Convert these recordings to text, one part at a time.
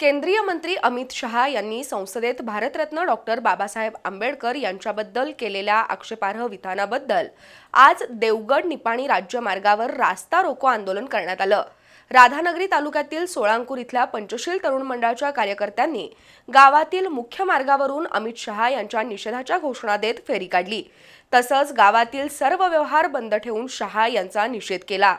केंद्रीय मंत्री अमित शहा यांनी संसदेत भारतरत्न डॉक्टर बाबासाहेब आंबेडकर यांच्याबद्दल केलेल्या आक्षेपार्ह विधानाबद्दल आज देवगड निपाणी राज्य मार्गावर रास्ता रोको आंदोलन करण्यात आलं. राधानगरी तालुक्यातील सोळांकूर इथल्या पंचशील तरुण मंडळाच्या कार्यकर्त्यांनी गावातील मुख्य मार्गावरून अमित शहा यांच्या निषेधाच्या घोषणा देत फेरी काढली. तसंच गावातील सर्व व्यवहार बंद ठेवून शहा यांचा निषेध केला.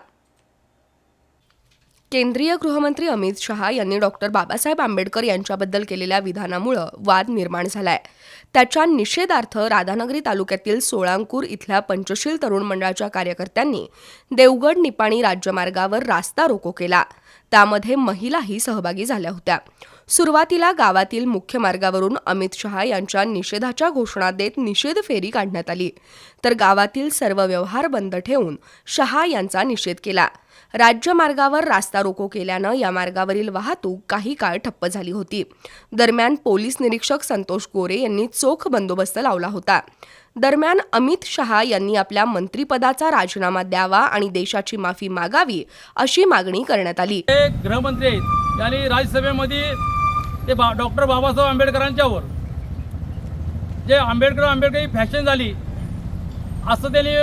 केंद्रीय गृहमंत्री अमित शहा यांनी डॉक्टर बाबासाहेब आंबेडकर यांच्याबद्दल केलेल्या विधानामुळं वाद निर्माण झालाय. त्याच्या निषेधार्थ राधानगरी तालुक्यातील सोळांकूर इथल्या पंचशील तरुण मंडळाच्या कार्यकर्त्यांनी देवगड निपाणी राज्यमार्गावर रास्ता रोको केला. त्यामध्ये महिलाही सहभागी झाल्या होत्या. सुरुवातीला गावातील मुख्य मार्गावरून अमित शहा यांच्या निषेधाच्या घोषणा देत निषेध फेरी काढण्यात आली. तर गावातील सर्व व्यवहार बंद ठेवून शहा यांचा निषेध केला. राज्यमार्गावर रास्ता रोको केल्यानं या मार्गावरील वाहतूक काही काळ ठप्प झाली होती. दरम्यान पोलीस निरीक्षक संतोष गोरे यांनी चोख बंदोबस्त लावला होता. दरम्यान अमित शहा यांनी आपल्या मंत्रिपदाचा राजीनामा द्यावा आणि देशाची माफी मागावी अशी मागणी करण्यात आली. गृहमंत्री यांनी राज्यसभेमध्ये ते बा डॉक्टर बाबासाहेब आंबेडकरांच्यावर. जे आंबेडकर आंबेडकर ही फॅशन झाली असं त्यांनी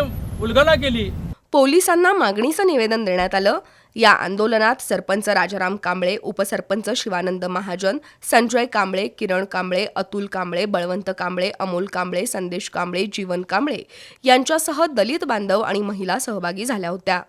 उल्गना केली. पोलिसांना मागणीचं निवेदन देण्यात आलं. या आंदोलनात सरपंच राजाराम कांबळे उपसरपंच शिवानंद महाजन संजय कांबळे किरण कांबळे अतुल कांबळे बळवंत कांबळे अमोल कांबळे संदेश कांबळे जीवन कांबळे यांच्यासह दलित बांधव आणि महिला सहभागी झाल्या होत्या.